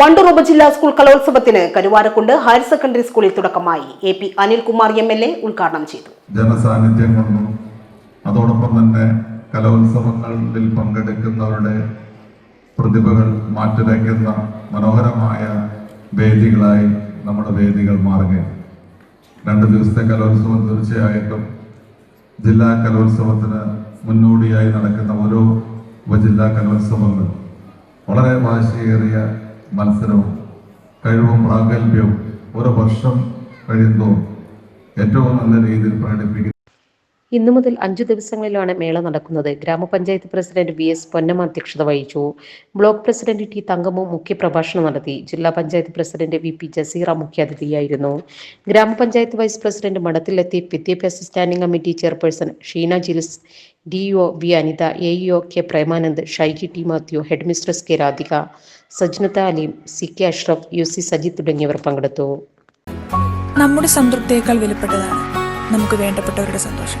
വണ്ടൂർ ജില്ലാ സ്കൂൾ കലോത്സവത്തിന് Karuvarakundu higher secondary സ്കൂളിൽ തുടക്കമായി. A P Anilkumar M L A ഉദ്ഘാടനം ചെയ്തു. ജനസാന്നിധ്യം കൊണ്ടും അതോടൊപ്പം തന്നെ കലോത്സവങ്ങളിൽ പങ്കെടുക്കുന്നവരുടെ പ്രതിഭകൾ മാറ്റുരയ്ക്കുന്ന മനോഹരമായ വേദികളായി നമ്മുടെ വേദികൾ മാറുകയാണ്. രണ്ട് ദിവസത്തെ കലോത്സവം തീർച്ചയായിട്ടും ജില്ലാ കലോത്സവത്തിന് മുന്നോടിയായി നടക്കുന്ന ഓരോ ഉപജില്ലാ കലോത്സവങ്ങൾ വളരെ വാശിയേറിയ മത്സരവും കഴിവും പ്രാഗൽഭ്യവും ഓരോ വർഷം കഴിയുമ്പോൾ ഏറ്റവും നല്ല രീതിയിൽ പ്രകടിപ്പിക്കുന്ന ഇന്നു മുതൽ അഞ്ചു ദിവസങ്ങളിലാണ് മേള നടക്കുന്നത്. ഗ്രാമപഞ്ചായത്ത് പ്രസിഡന്റ് വി എസ് പൊന്നമ്മ അധ്യക്ഷത വഹിച്ചു. ബ്ലോക്ക് പ്രസിഡന്റ് ടി തങ്കമ്മു മുഖ്യപ്രഭാഷണം നടത്തി. ജില്ലാ panchayat president V P Jaseera മുഖ്യാതിഥിയായിരുന്നു. ഗ്രാമപഞ്ചായത്ത് വൈസ് പ്രസിഡന്റ് മഠത്തിലെത്തി വിദ്യാഭ്യാസ standing committee chairperson Sheena Jils D O V Anitha A EO K Premanand Shaiji T Mathew head mistress K Radhika Sajnatha Aleem C K Ashraf U C Sajith തുടങ്ങിയവർ പങ്കെടുത്തു. നമ്മുടെ സംതൃപ്തിയേക്കാൾ വിലപ്പെട്ടതാണ് നമുക്ക് വേണ്ടപ്പെട്ടവരുടെ സന്തോഷം.